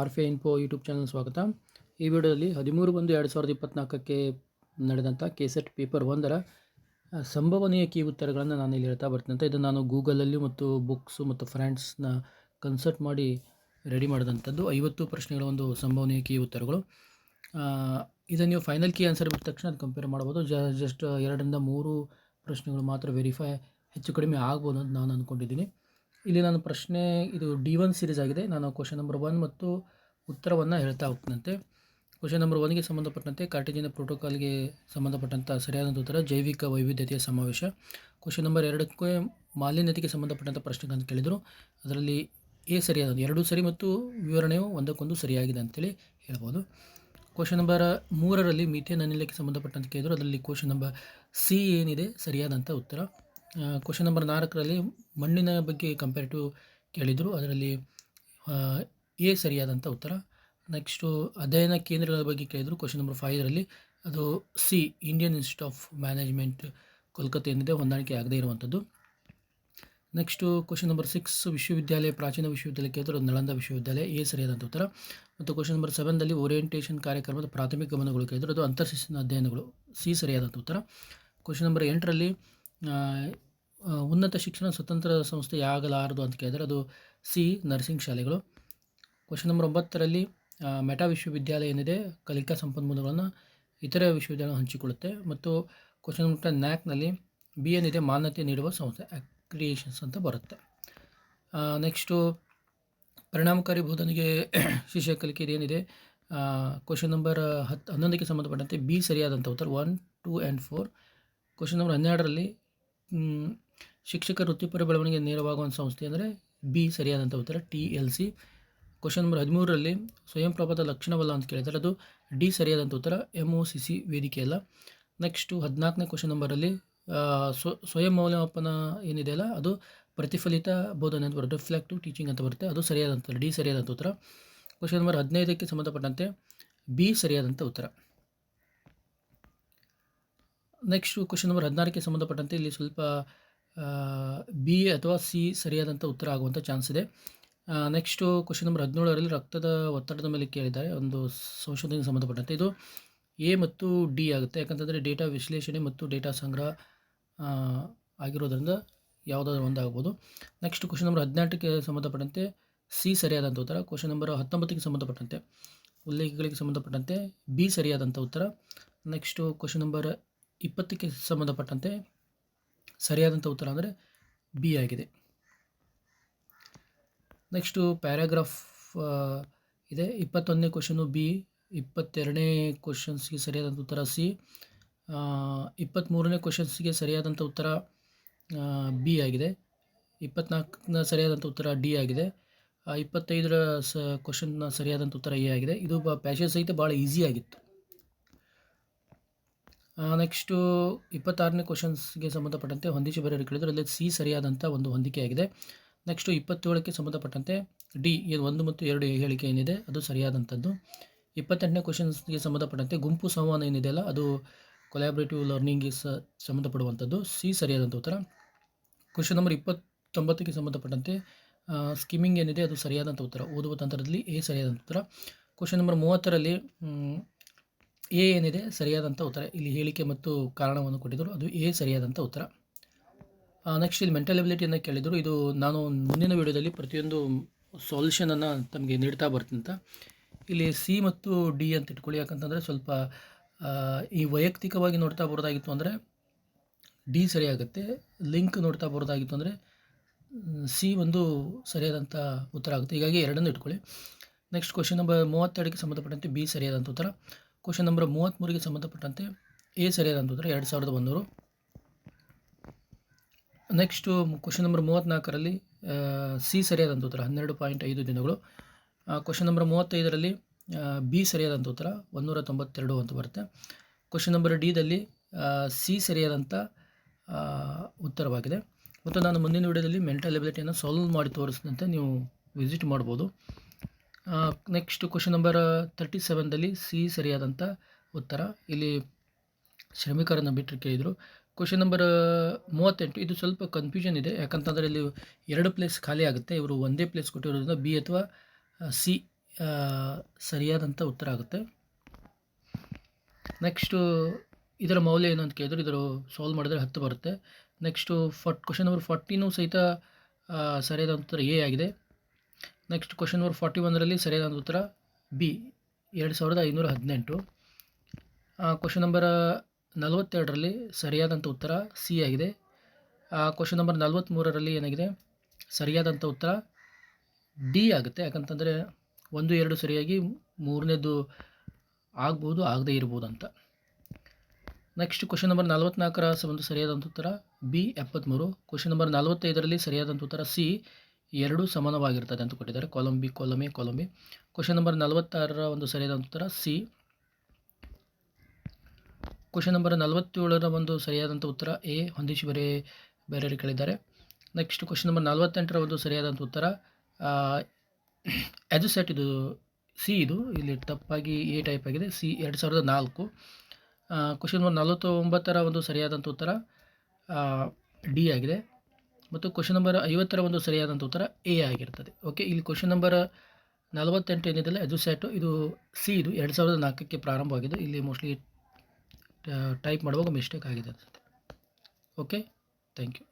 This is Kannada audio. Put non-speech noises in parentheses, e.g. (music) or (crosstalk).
ಆರ್ ಫೆ ಇನ್ಫೋ ಯೂಟ್ಯೂಬ್ ಚಾನಲ್ ಸ್ವಾಗತ. ಈ ವಿಡಿಯೋದಲ್ಲಿ ಹದಿಮೂರು ಒಂದು ಎರಡು ಸಾವಿರದ ಇಪ್ಪತ್ತ್ನಾಲ್ಕಕ್ಕೆ ನಡೆದಂಥ ಕೆಸೆಟ್ ಪೇಪರ್ ಒಂದರ ಸಂಭವನೀಯ ಕೀ ಉತ್ತರಗಳನ್ನು ನಾನು ಇಲ್ಲಿ ಹೇಳ್ತಾ ಬರ್ತೀನಿ ಇದನ್ನು ನಾನು ಗೂಗಲಲ್ಲಿ ಮತ್ತು ಬುಕ್ಸು ಮತ್ತು ಫ್ರೆಂಡ್ಸ್ನ ಕನ್ಸಲ್ಟ್ ಮಾಡಿ ರೆಡಿ ಮಾಡಿದಂಥದ್ದು ಐವತ್ತು ಪ್ರಶ್ನೆಗಳ ಒಂದು ಸಂಭವನೀಯ ಕೀ ಉತ್ತರಗಳು. ಇದನ್ನು ನೀವು ಫೈನಲ್ ಕೀ ಆನ್ಸರ್ ಬಿಟ್ಟ ತಕ್ಷಣ ಅದು ಕಂಪೇರ್ ಮಾಡ್ಬೋದು. ಜಸ್ಟ್ ಎರಡರಿಂದ ಮೂರು ಪ್ರಶ್ನೆಗಳು ಮಾತ್ರ ವೆರಿಫೈ ಹೆಚ್ಚು ಕಡಿಮೆ ಆಗ್ಬೋದು ಅಂತ ನಾನು ಅಂದ್ಕೊಂಡಿದ್ದೀನಿ ಇಲ್ಲಿ ನಾನು ಪ್ರಶ್ನೆ, ಇದು ಡಿ ಒನ್ ಸೀರೀಸ್ ಆಗಿದೆ. ನಾನು ಕ್ವಶನ್ ನಂಬರ್ ಒನ್ ಮತ್ತು ಉತ್ತರವನ್ನು ಹೇಳ್ತಾ ಹೋಗ್ತಂತೆ ಕ್ವಶನ್ ನಂಬರ್ ಒನ್ಗೆ ಸಂಬಂಧಪಟ್ಟಂತೆ ಕಾರ್ಟಿಜಿನ ಪ್ರೋಟೋಕಾಲ್ಗೆ ಸಂಬಂಧಪಟ್ಟಂಥ ಸರಿಯಾದ ಉತ್ತರ, ಜೈವಿಕ ವೈವಿಧ್ಯತೆಯ ಸಮಾವೇಶ. ಕ್ವಶನ್ ನಂಬರ್ ಎರಡಕ್ಕೆ ಮಾಲಿನ್ಯತೆಗೆ ಸಂಬಂಧಪಟ್ಟಂಥ ಪ್ರಶ್ನೆಗಳನ್ನು ಕೇಳಿದರು. ಅದರಲ್ಲಿ ಎ ಸರಿಯಾದ ಎರಡೂ ಸರಿ ಮತ್ತು ವಿವರಣೆಯು ಒಂದಕ್ಕೊಂದು ಸರಿಯಾಗಿದೆ ಅಂತೇಳಿ ಹೇಳ್ಬೋದು. ಕ್ವಶನ್ ನಂಬರ್ ಮೂರರಲ್ಲಿ ಮಿಥೇನ್ ಅನಿಲಕ್ಕೆ ಸಂಬಂಧಪಟ್ಟಂತೆ ಕೇಳಿದರು. ಅದರಲ್ಲಿ ಕ್ವಶನ್ ನಂಬರ್ ಸಿ ಏನಿದೆ ಸರಿಯಾದಂಥ ಉತ್ತರ. ಕ್ವಶನ್ ನಂಬರ್ ನಾಲ್ಕರಲ್ಲಿ ಮಣ್ಣಿನ ಬಗ್ಗೆ ಕಂಪೇರಿಟಿವ್ ಕೇಳಿದರು. ಅದರಲ್ಲಿ ಎ ಸರಿಯಾದಂಥ ಉತ್ತರ. ನೆಕ್ಸ್ಟು ಅಧ್ಯಯನ ಕೇಂದ್ರಗಳ ಬಗ್ಗೆ ಕೇಳಿದರು ಕ್ವಶನ್ ನಂಬರ್ ಫೈವರಲ್ಲಿ ಅದು C Indian Institute of Management ಕೋಲ್ಕತ್ತೆ ಏನಿದೆ ಹೊಂದಾಣಿಕೆ ಆಗದೇ ಇರುವಂಥದ್ದು. ನೆಕ್ಸ್ಟು ಕ್ವಶನ್ ನಂಬರ್ ಸಿಕ್ಸ್ ವಿಶ್ವವಿದ್ಯಾಲಯ, ಪ್ರಾಚೀನ ವಿಶ್ವವಿದ್ಯಾಲಯ ಕೇಳಿದ್ರು. ನಳಂದ ವಿಶ್ವವಿದ್ಯಾಲಯ, ಎ ಸರಿಯಾದಂಥ ಉತ್ತರ. ಮತ್ತು ಕ್ವಶನ್ ನಂಬರ್ ಸೆವೆನ್ದಲ್ಲಿ ಓರಿಯೆಂಟೇಷನ್ ಕಾರ್ಯಕ್ರಮದ ಪ್ರಾಥಮಿಕ ಗಮನಗಳು ಕೇಳಿದ್ರು. ಅದು ಅಂತರ್ಶಿಸ್ತಿನ ಅಧ್ಯಯನಗಳು, ಸಿ ಸರಿಯಾದಂಥ ಉತ್ತರ. ಕ್ವಶನ್ ನಂಬರ್ ಎಂಟರಲ್ಲಿ ಉನ್ನತ ಶಿಕ್ಷಣ ಸ್ವತಂತ್ರ ಸಂಸ್ಥೆ ಆಗಲಾರದು ಅಂತ ಕೇಳಿದರೆ ಅದು ಸಿ ನರ್ಸಿಂಗ್ ಶಾಲೆಗಳು. ಕ್ವಶನ್ ನಂಬರ್ ಒಂಬತ್ತರಲ್ಲಿ ಮೆಟಾ ವಿಶ್ವವಿದ್ಯಾಲಯ ಏನಿದೆ, ಕಲಿಕಾ ಸಂಪನ್ಮೂಲಗಳನ್ನು ಇತರೆ ವಿಶ್ವವಿದ್ಯಾಲಯ ಹಂಚಿಕೊಳ್ಳುತ್ತೆ. ಮತ್ತು ಕ್ವಶನ್ ನಂಬರ್ ನ್ಯಾಕ್ನಲ್ಲಿ ಬಿ ಏನಿದೆ, ಮಾನ್ಯತೆ ನೀಡುವ ಸಂಸ್ಥೆ ಅಕ್ರಿಯೇಷನ್ಸ್ ಅಂತ ಬರುತ್ತೆ. ನೆಕ್ಸ್ಟು ಪರಿಣಾಮಕಾರಿ ಬೋಧನೆಗೆ (clears throat) ಶಿಷ್ಯ ಕಲಿಕೆ ಏನಿದೆ ಕ್ವಶನ್ ನಂಬರ್ ಹತ್ತು ಹನ್ನೊಂದಕ್ಕೆ ಸಂಬಂಧಪಟ್ಟಂತೆ ಬಿ ಸರಿಯಾದಂಥ ಉತ್ತರ one two and four question number ಹನ್ನೆರಡರಲ್ಲಿ ಶಿಕ್ಷಕ ವೃತ್ತಿಪರ ಬೆಳವಣಿಗೆ ನೇರವಾಗುವ ಸಂಸ್ಥೆ ಅಂದರೆ ಬಿ ಸರಿಯಾದಂಥ ಉತ್ತರ, T L C. Question number ಹದಿಮೂರರಲ್ಲಿ ಸ್ವಯಂ ಪ್ರಭಾತ ಲಕ್ಷಣವಲ್ಲ ಅಂತ ಕೇಳಿದರೆ ಅದು ಡಿ ಸರಿಯಾದಂಥ ಉತ್ತರ, ಎಂ ಒ ಸಿ ಸಿ ವೇದಿಕೆ ಅಲ್ಲ. ನೆಕ್ಸ್ಟು ಹದಿನಾಲ್ಕನೇ ಕ್ವಶನ್ ನಂಬರಲ್ಲಿ ಸ್ವ, ಸ್ವಯಂ ಮೌಲ್ಯಮಾಪನ ಏನಿದೆಯಲ್ಲ ಅದು ಪ್ರತಿಫಲಿತ ಬೋಧನೆ ಅಂತ ಬರುತ್ತೆ ರಿಫ್ಲೆಕ್ಟಿವ್ ಟೀಚಿಂಗ್ ಅಂತ ಬರುತ್ತೆ, ಅದು ಸರಿಯಾದಂಥ ಡಿ ಸರಿಯಾದಂಥ ಉತ್ತರ. ಕ್ವಶನ್ ನಂಬರ್ ಹದಿನೈದಕ್ಕೆ ಸಂಬಂಧಪಟ್ಟಂತೆ ಬಿ ಸರಿಯಾದಂಥ ಉತ್ತರ. ನೆಕ್ಸ್ಟು ಕ್ವಶನ್ ನಂಬರ್ ಹದಿನಾರಕ್ಕೆ ಸಂಬಂಧಪಟ್ಟಂತೆ ಇಲ್ಲಿ ಸ್ವಲ್ಪ ಬಿ ಅಥವಾ ಸಿ ಸರಿಯಾದಂಥ ಉತ್ತರ ಆಗುವಂಥ ಚಾನ್ಸ್ ಇದೆ. ನೆಕ್ಸ್ಟು ಕ್ವಶನ್ ನಂಬರ್ ಹದಿನೇಳರಲ್ಲಿ ರಕ್ತದ ಒತ್ತಡದ ಮೇಲೆ ಕೇಳಿದ್ದಾರೆ. ಒಂದು ಸಂಶೋಧನೆಗೆ ಸಂಬಂಧಪಟ್ಟಂತೆ ಇದು ಎ ಮತ್ತು ಡಿ ಆಗುತ್ತೆ. ಯಾಕಂತಂದರೆ ಡೇಟಾ ವಿಶ್ಲೇಷಣೆ ಮತ್ತು ಡೇಟಾ ಸಂಗ್ರಹ ಆಗಿರೋದರಿಂದ ಯಾವುದಾದ್ರೂ ಒಂದಾಗ್ಬೋದು. ನೆಕ್ಸ್ಟ್ ಕ್ವಶನ್ ನಂಬರ್ ಹದಿನೆಂಟಕ್ಕೆ ಸಂಬಂಧಪಟ್ಟಂತೆ ಸಿ ಸರಿಯಾದಂಥ ಉತ್ತರ. ಕ್ವಶನ್ ನಂಬರ್ ಹತ್ತೊಂಬತ್ತಕ್ಕೆ ಸಂಬಂಧಪಟ್ಟಂತೆ, ಉಲ್ಲೇಖಗಳಿಗೆ ಸಂಬಂಧಪಟ್ಟಂತೆ ಬಿ ಸರಿಯಾದಂಥ ಉತ್ತರ. ನೆಕ್ಸ್ಟು ಕ್ವಶನ್ ನಂಬರ್ ಇಪ್ಪತ್ತಕ್ಕೆ ಸಂಬಂಧಪಟ್ಟಂತೆ ಸರಿಯಾದಂಥ ಉತ್ತರ ಅಂದರೆ ಬಿ ಆಗಿದೆ. ನೆಕ್ಸ್ಟು ಪ್ಯಾರಾಗ್ರಾಫ್ ಇದೆ. ಇಪ್ಪತ್ತೊಂದನೇ ಕ್ವಶನು ಬಿ, ಇಪ್ಪತ್ತೆರಡನೇ ಕ್ವಶನ್ಸ್ಗೆ ಸರಿಯಾದಂಥ ಉತ್ತರ ಸಿ ಇಪ್ಪತ್ತ್ಮೂರನೇ ಕ್ವಶನ್ಸ್ಗೆ ಸರಿಯಾದಂಥ ಉತ್ತರ ಬಿ ಆಗಿದೆ. ಇಪ್ಪತ್ನಾಲ್ಕನ ಸರಿಯಾದಂಥ ಉತ್ತರ ಡಿ ಆಗಿದೆ. ಇಪ್ಪತ್ತೈದರ ಸ, ಕ್ವಶನ್ನ ಸರಿಯಾದಂಥ ಉತ್ತರ ಎ ಆಗಿದೆ. ಇದು ಬ ಸಹಿತ ಭಾಳ ಈಸಿ ಆಗಿತ್ತು ನೆಕ್ಸ್ಟು ಇಪ್ಪತ್ತಾರನೇ ಕ್ವಶನ್ಸ್ಗೆ ಸಂಬಂಧಪಟ್ಟಂತೆ ಹೊಂದಿಸಿ ಬರೆಯಲು ಕೇಳಿದರೆ ಅಲ್ಲಿ ಸಿ ಸರಿಯಾದಂಥ ಒಂದು ಹೊಂದಿಕೆಯಾಗಿದೆ ನೆಕ್ಸ್ಟು ಇಪ್ಪತ್ತೇಳಕ್ಕೆ ಸಂಬಂಧಪಟ್ಟಂತೆ ಡಿ ಇದು ಒಂದು ಮತ್ತು ಎರಡು ಹೇಳಿಕೆ ಏನಿದೆ, ಅದು ಸರಿಯಾದಂಥದ್ದು ಇಪ್ಪತ್ತೆಂಟನೇ ಕ್ವಶನ್ಸ್ಗೆ ಸಂಬಂಧಪಟ್ಟಂತೆ ಗುಂಪು ಸಂವಹನ ಏನಿದೆಯಲ್ಲ ಅದು ಕೊಲಾಬ್ರೇಟಿವ್ ಲರ್ನಿಂಗ್ಗೆ ಸ ಸಂಬಂಧಪಡುವಂಥದ್ದು ಸಿ ಸರಿಯಾದಂಥ ಉತ್ತರ. ಕ್ವಶನ್ ನಂಬರ್ ಇಪ್ಪತ್ತೊಂಬತ್ತಕ್ಕೆ ಸಂಬಂಧಪಟ್ಟಂತೆ ಸ್ಕಿಮ್ಮಿಂಗ್ ಏನಿದೆ, ಅದು ಸರಿಯಾದಂಥ ಉತ್ತರ. ಓದುವ ತಂತ್ರದಲ್ಲಿ ಎ ಸರಿಯಾದಂಥ ಉತ್ತರ. ಕ್ವಶನ್ ನಂಬರ್ ಮೂವತ್ತರಲ್ಲಿ ಎ ಏನಿದೆ ಸರಿಯಾದಂಥ ಉತ್ತರ ಇಲ್ಲಿ ಹೇಳಿಕೆ ಮತ್ತು ಕಾರಣವನ್ನು ಕೊಟ್ಟಿದ್ದರು. ಅದು ಎ ಸರಿಯಾದಂಥ ಉತ್ತರ. ನೆಕ್ಸ್ಟ್ ಇಲ್ಲಿ ಮೆಂಟಲ್ ಎಬಿಲಿಟಿಯನ್ನು ಕೇಳಿದರು. ಇದು ನಾನು ಮುಂದಿನ ವಿಡಿಯೋದಲ್ಲಿ ಪ್ರತಿಯೊಂದು ಸೊಲ್ಯೂಷನನ್ನು ತಮಗೆ ನೀಡ್ತಾ ಬರ್ತೀನಿ ಅಂತ. ಇಲ್ಲಿ ಸಿ ಮತ್ತು ಡಿ ಅಂತ ಇಟ್ಕೊಳ್ಳಿ. ಯಾಕಂತಂದರೆ ಸ್ವಲ್ಪ ಈ ವೈಯಕ್ತಿಕವಾಗಿ ನೋಡ್ತಾ ಬರೋದಾಗಿತ್ತು ಅಂದರೆ ಡಿ ಸರಿಯಾಗುತ್ತೆ. ಲಿಂಕ್ ನೋಡ್ತಾ ಬರೋದಾಗಿತ್ತು ಅಂದರೆ ಸಿ ಒಂದು ಸರಿಯಾದಂಥ ಉತ್ತರ ಆಗುತ್ತೆ. ಹೀಗಾಗಿ ಎರಡನ್ನು ಇಟ್ಕೊಳ್ಳಿ. ನೆಕ್ಸ್ಟ್ ಕ್ವಶನ್ ನಂಬರ್ ಮೂವತ್ತೆರಡಕ್ಕೆ ಸಂಬಂಧಪಟ್ಟಂತೆ ಬಿ ಸರಿಯಾದಂಥ ಉತ್ತರ. ಕ್ವಶನ್ ನಂಬರ್ ಮೂವತ್ತ್ಮೂರಿಗೆ ಸಂಬಂಧಪಟ್ಟಂತೆ ಎ ಸರಿಯಾದ ಉತ್ತರ ಎರಡು ಸಾವಿರದ ಒಂದೂರು. ನೆಕ್ಸ್ಟು ಕ್ವಶನ್ ನಂಬರ್ ಮೂವತ್ತ್ನಾಲ್ಕರಲ್ಲಿ ಸಿ ಸರಿಯಾದಂಥ ಉತ್ತರ ಹನ್ನೆರಡು ಪಾಯಿಂಟ್ ಐದು ದಿನಗಳು. ಕ್ವಶನ್ ನಂಬರ್ ಮೂವತ್ತೈದರಲ್ಲಿ ಬಿ ಸರಿಯಾದಂಥ ಉತ್ತರ ಒಂದೂರ ತೊಂಬತ್ತೆರಡು ಅಂತ ಬರುತ್ತೆ. ಕ್ವಶನ್ ನಂಬರ್ ಡಿದಲ್ಲಿ ಸಿ ಸರಿಯಾದಂಥ ಉತ್ತರವಾಗಿದೆ. ಮತ್ತು ನಾನು ಮುಂದಿನ ವಿಡಿಯೋದಲ್ಲಿ ಮೆಂಟಲ್ ಎಬಿಲಿಟಿಯನ್ನು ಸಾಲ್ವ್ ಮಾಡಿ ತೋರಿಸಿದಂತೆ ನೀವು ವಿಸಿಟ್ ಮಾಡ್ಬೋದು. ನೆಕ್ಸ್ಟ್ ಕ್ವಶನ್ ನಂಬರ್ ತರ್ಟಿ ಸೆವೆನ್ದಲ್ಲಿ ಸಿ ಸರಿಯಾದಂಥ ಉತ್ತರ. ಇಲ್ಲಿ ಶ್ರಮಿಕರನ್ನು ಬಿಟ್ಟರೆ ಕೇಳಿದರು. ಕ್ವಶನ್ ನಂಬರ್ ಮೂವತ್ತೆಂಟು. ಇದು ಸ್ವಲ್ಪ ಕನ್ಫ್ಯೂಷನ್ ಇದೆ. ಯಾಕಂತಂದರೆ ಇಲ್ಲಿ ಎರಡು ಪ್ಲೇಸ್ ಖಾಲಿ ಆಗುತ್ತೆ. ಇವರು ಒಂದೇ ಪ್ಲೇಸ್ ಕೊಟ್ಟಿರೋದ್ರಿಂದ ಬಿ ಅಥವಾ ಸಿ ಸರಿಯಾದಂಥ ಉತ್ತರ ಆಗುತ್ತೆ. ನೆಕ್ಸ್ಟು ಇದರ ಮೌಲ್ಯ ಏನು ಅಂತ ಕೇಳಿದ್ರು ಇದರ ಸಾಲ್ವ್ ಮಾಡಿದ್ರೆ ಹತ್ತು ಬರುತ್ತೆ. ನೆಕ್ಸ್ಟು ಫಾರ್ಟ್ ಕ್ವಶನ್ ನಂಬರ್ ಫಾರ್ಟಿನೂ ಸಹಿತ ಸರಿಯಾದಂಥ ಸರಿಯಾದ ಉತ್ತರ ಎ ಆಗಿದೆ. ನೆಕ್ಸ್ಟ್ ಕ್ವಶನ್ ನಂಬರ್ ಫಾರ್ಟಿ ಒಂದರಲ್ಲಿ ಸರಿಯಾದ ಉತ್ತರ ಬಿ ಎರಡು ಸಾವಿರದ ಐನೂರ ಹದಿನೆಂಟು. ಕ್ವಶನ್ ನಂಬರ್ ನಲವತ್ತೆರಡರಲ್ಲಿ ಸರಿಯಾದಂಥ ಉತ್ತರ ಸಿ ಆಗಿದೆ. ಕ್ವಶನ್ ನಂಬರ್ ನಲವತ್ತ್ಮೂರರಲ್ಲಿ ಏನಾಗಿದೆ? ಸರಿಯಾದಂಥ ಉತ್ತರ ಡಿ ಆಗುತ್ತೆ. ಯಾಕಂತಂದರೆ ಒಂದು, ಎರಡು ಸರಿಯಾಗಿ ಮೂರನೇದು ಆಗ್ಬೋದು, ಆಗದೇ ಇರ್ಬೋದು ಅಂತ. ನೆಕ್ಸ್ಟ್ ಕ್ವಶನ್ ನಂಬರ್ ನಲವತ್ನಾಲ್ಕರ ಸಂಬಂಧ ಸರಿಯಾದಂಥ ಉತ್ತರ ಬಿ ಎಪ್ಪತ್ತ್ಮೂರು ಕ್ವಶನ್ ನಂಬರ್ ನಲವತ್ತೈದರಲ್ಲಿ ಸರಿಯಾದಂಥ ಉತ್ತರ ಸಿ ಎರಡು ಸಮಾನವಾಗಿರ್ತದೆ ಅಂತ ಕೊಟ್ಟಿದ್ದಾರೆ. Column B column B A column B question number ನಲವತ್ತಾರರ ಒಂದು ಸರಿಯಾದ ಉತ್ತರ ಸಿ ಕ್ವಶನ್ ನಂಬರ್ ನಲವತ್ತೇಳರ ಒಂದು ಸರಿಯಾದಂಥ ಉತ್ತರ ಎ ಹೊಂದಿಸಿ ಬೇರೆ ಬೇರೆ ಕೇಳಿದ್ದಾರೆ. ನೆಕ್ಸ್ಟ್ ಕ್ವಶನ್ ನಂಬರ್ ನಲವತ್ತೆಂಟರ ಒಂದು ಸರಿಯಾದಂಥ ಉತ್ತರ ಎಜು ಸೆಟ್ ಇದು ಸಿ ಇದು. ಇಲ್ಲಿ ತಪ್ಪಾಗಿ ಎ ಟೈಪ್ ಆಗಿದೆ. ಸಿ ಎರಡು ಸಾವಿರದ ನಾಲ್ಕು. ಕ್ವಶನ್ ನಂಬರ್ ನಲವತ್ತೊಂಬತ್ತರ ಒಂದು ಸರಿಯಾದಂಥ ಉತ್ತರ ಡಿ ಆಗಿದೆ. ಮತ್ತು ಕ್ವಶನ್ ನಂಬರ್ ಐವತ್ತರ ಒಂದು ಸರಿಯಾದಂಥ ಉತ್ತರ ಎ ಆಗಿರ್ತದೆ ಓಕೆ ಇಲ್ಲಿ ಕ್ವಶನ್ ನಂಬರ್ ನಲವತ್ತೆಂಟು ಏನಿದೆಯಲ್ಲ, ಅದು ಸೆಟ್ ಇದು ಸಿ ಇದು ಎರಡು ಸಾವಿರದ ನಾಲ್ಕಕ್ಕೆ ಪ್ರಾರಂಭವಾಗಿದೆ ಇಲ್ಲಿ ಮೋಸ್ಟ್ಲಿ ಟೈಪ್ ಮಾಡುವಾಗ ಮಿಸ್ಟೇಕ್ ಆಗಿದೆ ಅನಿಸುತ್ತೆ ಓಕೆ ಥ್ಯಾಂಕ್ ಯು